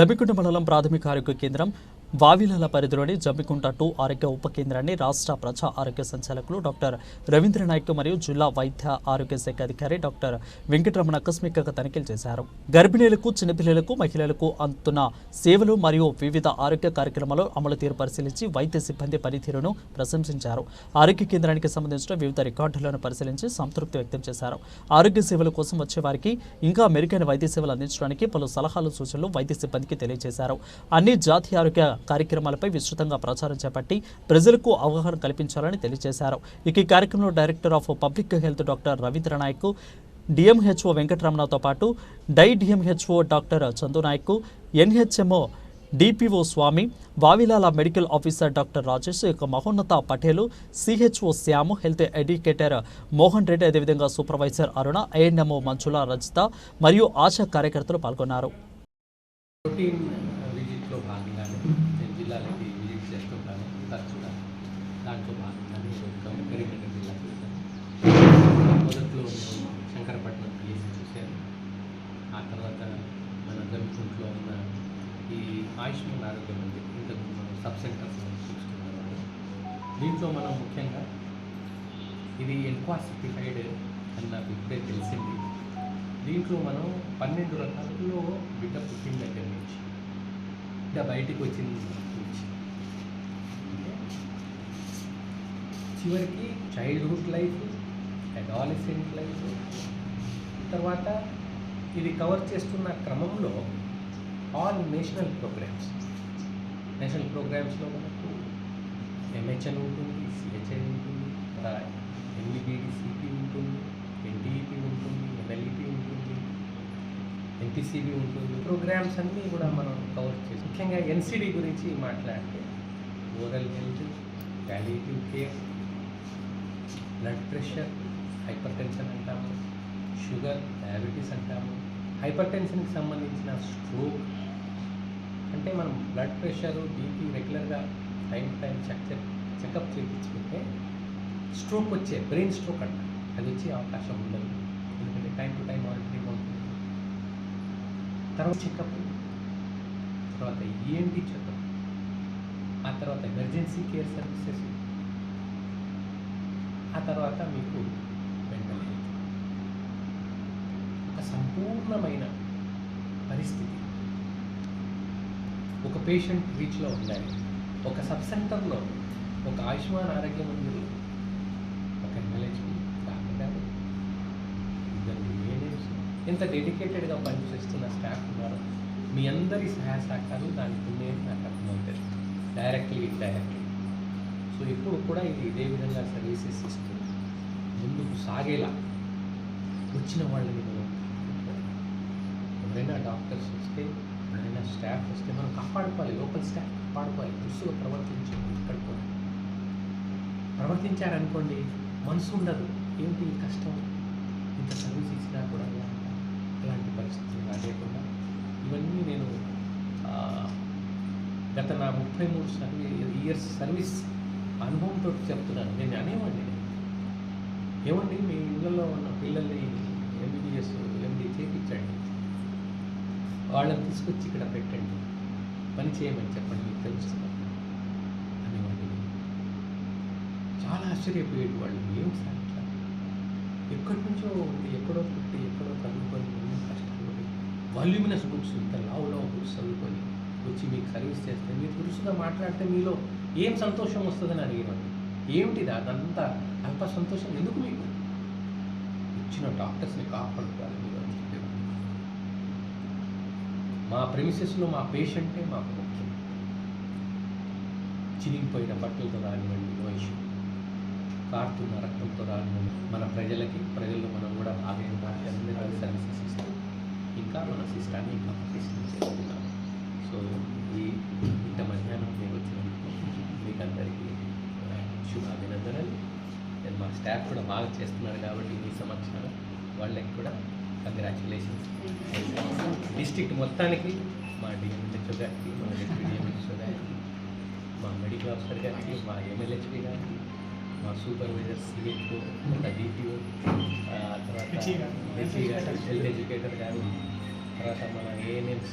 జమ్మికుంట మండలం ప్రాథమిక ఆరోగ్య కేంద్రం వావిలాల పరిధిలోని జమ్మికుంట టూ ఆరోగ్య ఉప కేంద్రాన్ని రాష్ట్ర ప్రజా ఆరోగ్య సంచాలకులు డాక్టర్ రవీంద్ర నాయక్ మరియు జిల్లా వైద్య ఆరోగ్య శాఖ అధికారి డాక్టర్ వెంకటరమణ ఆకస్మికంగా తనిఖీలు చేశారు. గర్భిణీలకు చిన్నపిల్లలకు మహిళలకు అందుతున్న సేవలు మరియు వివిధ ఆరోగ్య కార్యక్రమాలు అమలు తీరు పరిశీలించి వైద్య సిబ్బంది పనితీరును ప్రశంసించారు. ఆరోగ్య కేంద్రానికి సంబంధించిన వివిధ రికార్డులను పరిశీలించి సంతృప్తి వ్యక్తం చేశారు. ఆరోగ్య సేవల కోసం వచ్చే వారికి ఇంకా మెరుగైన వైద్య సేవలు అందించడానికి పలు సలహాలు సూచనలు వైద్య సిబ్బందికి తెలియజేశారు. అన్ని జాతీయ ఆరోగ్య కార్యక్రమాలపై విస్తృతంగా ప్రచారం చేపట్టి ప్రజలకు అవగాహన కల్పించాలని తెలియజేశారు. ఇక ఈ కార్యక్రమంలో director of public health doctor Ravindra Naik DMHO వెంకటరమణతో పాటు die DMHO doctor Chandu Naik NHMO DPO Swamy Vavilala medical officer doctor Rajesh యొక్క మహోన్నత Patel CHO Shyamu health educator Mohan Reddy అదేవిధంగా సూపర్వైజర్ అరుణ ఏఎన్ఎంఓ మంచుల రజిత మరియు ఆశా కార్యకర్తలు పాల్గొన్నారు. ప్రోటీన్ విజిట్లో భాగంగానే నేను జిల్లాలకి విజిట్ చేస్తుంటాను తరచుగా దాంట్లో భాగంగానే ఈరోజు కరీంనగర్ జిల్లాకి మొదట్లో శంకరపట్నం పిఎస్సి చూశాను. ఆ తర్వాత మన జమ్మికుంట్లో ఉన్న ఈ ఆయుష్మాన్ ఆరోగ్యం మంది ఇంతకు మనం సబ్ సెంటర్స్ చూసుకున్నాము దీంట్లో మనం ముఖ్యంగా ఇది ఎన్క్వాసిఫైడ్ అన్న అని నాకు ఇప్పుడే తెలిసింది. దీంట్లో మనం పన్నెండు రకాలలో బిడ్డ పుట్టిన దగ్గర నుంచి బిడ్డ బయటికి వచ్చిన నుంచి. చివరికి చైల్డ్హుడ్ లైఫ్ అడాలిసెంట్ లైఫ్ తర్వాత ఇది కవర్ చేస్తున్న క్రమంలో ఆల్ నేషనల్ ప్రోగ్రామ్స్ నేషనల్ ప్రోగ్రామ్స్లో మనకు ఎంహెచ్ఎన్ ఉంటుంది సిహెచ్ఐ ఉంటుంది ఎన్ఈబిడి సిపి ఉంటుంది ఎన్టీఈపీ ఉంటుంది ఎన్ఎల్ఈపీ ఉంటుంది ఎన్టీసీబీ ఉంటుంది ప్రోగ్రామ్స్ అన్నీ కూడా మనం కవర్ చేసి ముఖ్యంగా ఎన్సిడి గురించి మాట్లాడితే oral health palliative care blood pressure hypertension అంటాము షుగర్ డయాబెటీస్ అంటాము. హైపర్ టెన్షన్కి సంబంధించిన స్ట్రోక్ అంటే మనం బ్లడ్ ప్రెషర్ బీపీ రెగ్యులర్గా టైం టైం చెక్ చెకప్ చేయించుకుంటే స్ట్రోక్ వచ్చే బ్రెయిన్ స్ట్రోక్ అంట. అది అవకాశం ఉండదు. ఎందుకంటే టైం టు టైం మానిటరింగ్ అవుతుంది. తర్వాత చెకప్ తర్వాత ఈఎన్టీ చెకప్ ఆ తర్వాత ఎమర్జెన్సీ కేర్ సర్వీసెస్ ఆ తర్వాత మీకు మెంటల్ హెల్త్ ఒక సంపూర్ణమైన పరిస్థితి. ఒక పేషెంట్ రీచ్లో ఉండాలి. ఒక సబ్ సెంటర్లో ఒక ఆయుష్మాన్ ఆరోగ్య మందిర్ ఇంత డెడికేటెడ్గా పనిచేస్తున్న స్టాఫ్ ఉన్నారు. మీ అందరి సహాయ సహకారాలు దానికి ఉన్నాయని నాకు అర్థమవుతుంది. డైరెక్ట్లీ ఇండైరెక్ట్లీ సో ఇప్పుడు కూడా ఇది ఇదే విధంగా సర్వీసెస్ ఇస్తూ ముందుకు సాగేలా వచ్చిన వాళ్ళని మనం ఎవరైనా డాక్టర్స్ వస్తే ఎవరైనా స్టాఫ్ వస్తే మనం కాపాడుకోవాలి. లోకల్ స్టాఫ్ కాపాడుకోవాలి. దుస్తుగా ప్రవర్తించండి ఇక్కడ కూడా. ప్రవర్తించారనుకోండి మనసు ఉండదు. ఏంటి కష్టం ఇంత సర్వీస్ ఇచ్చినా కూడా ఇలా ఉంటా. అలాంటి పరిస్థితులు రాలేకుండా ఇవన్నీ నేను ఆ, గత నా ముప్పై మూడు సర్వీ ఇయర్స్ సర్వీస్ అనుభవంతో చెప్తున్నాను. నేను అనేవాడిని. ఏమండి మీ ఇళ్ళలో ఉన్న పిల్లల్ని ఎంబీబీఎస్ ఎండి చేయించండి. వాళ్ళని తీసుకొచ్చి ఇక్కడ పెట్టండి. పని చేయమని చెప్పండి మీకు తెలుస్తుంది. అనేవాడిని. చాలా ఆశ్చర్యపోయేది వాళ్ళు. ఏం సార్ ఇట్లా ఎక్కడి నుంచో ఉంది ఎక్కడో పుట్టి ఎక్కడో చదువుకొని ఎన్నో కష్టాలు వాల్యూమినస్ బుక్స్ ఇంత లావు లావు బుక్స్ చదువుకొని వచ్చి మీకు సర్వీస్ చేస్తే మీరు దురుసుగా మాట్లాడితే మీలో ఏం సంతోషం వస్తుందని అడిగినాను ఏమిటిది అదంతా అంత సంతోషం? ఎందుకు మీకు? ఇచ్చిన డాక్టర్స్ని కాపాడుకోవాలి మీరు అని చెప్పేవాడిని మా ప్రెమిసెస్లో మా పేషెంటే మాకు ముఖ్యం. చినిగిపోయిన బట్టలతో రానివ్వండి వయసు ఇష్యూ కారుతున్న రక్తంతో రానివ్వండి. మన ప్రజలకి ప్రజల్లో మనం కూడా భాగం కాకి సర్వీసెస్ ఇస్తాం. ఇంకా మన సిస్టాన్ని ఇంకా పటిష్టం చేసుకుంటాం సో ఈ ఇంత మధ్యాహ్నం నేను వచ్చినందుకు మీకు అందరికీ శుభాభినందనలు. నేను మా స్టాఫ్ కూడా బాగా చేస్తున్నారు కాబట్టి మీ సమక్షంలో వాళ్ళకి కూడా కంగ్రాచులేషన్స్. డిస్ట్రిక్ట్ మొత్తానికి మా డిఎంహెచ్ఓ గారికి మా డిప్యూటీ డిఎంహెచ్ఓ గారికి మా మెడికల్ ఆఫీసర్ గారికి మా ఎమ్మెల్యేహెచ్పి గారికి మా సూపర్వైజర్ సిహెచ్ఓ డిపిఓ తర్వాత హెల్త్ ఎడ్యుకేటర్ గారు తర్వాత మన ఏఎన్ఎంస్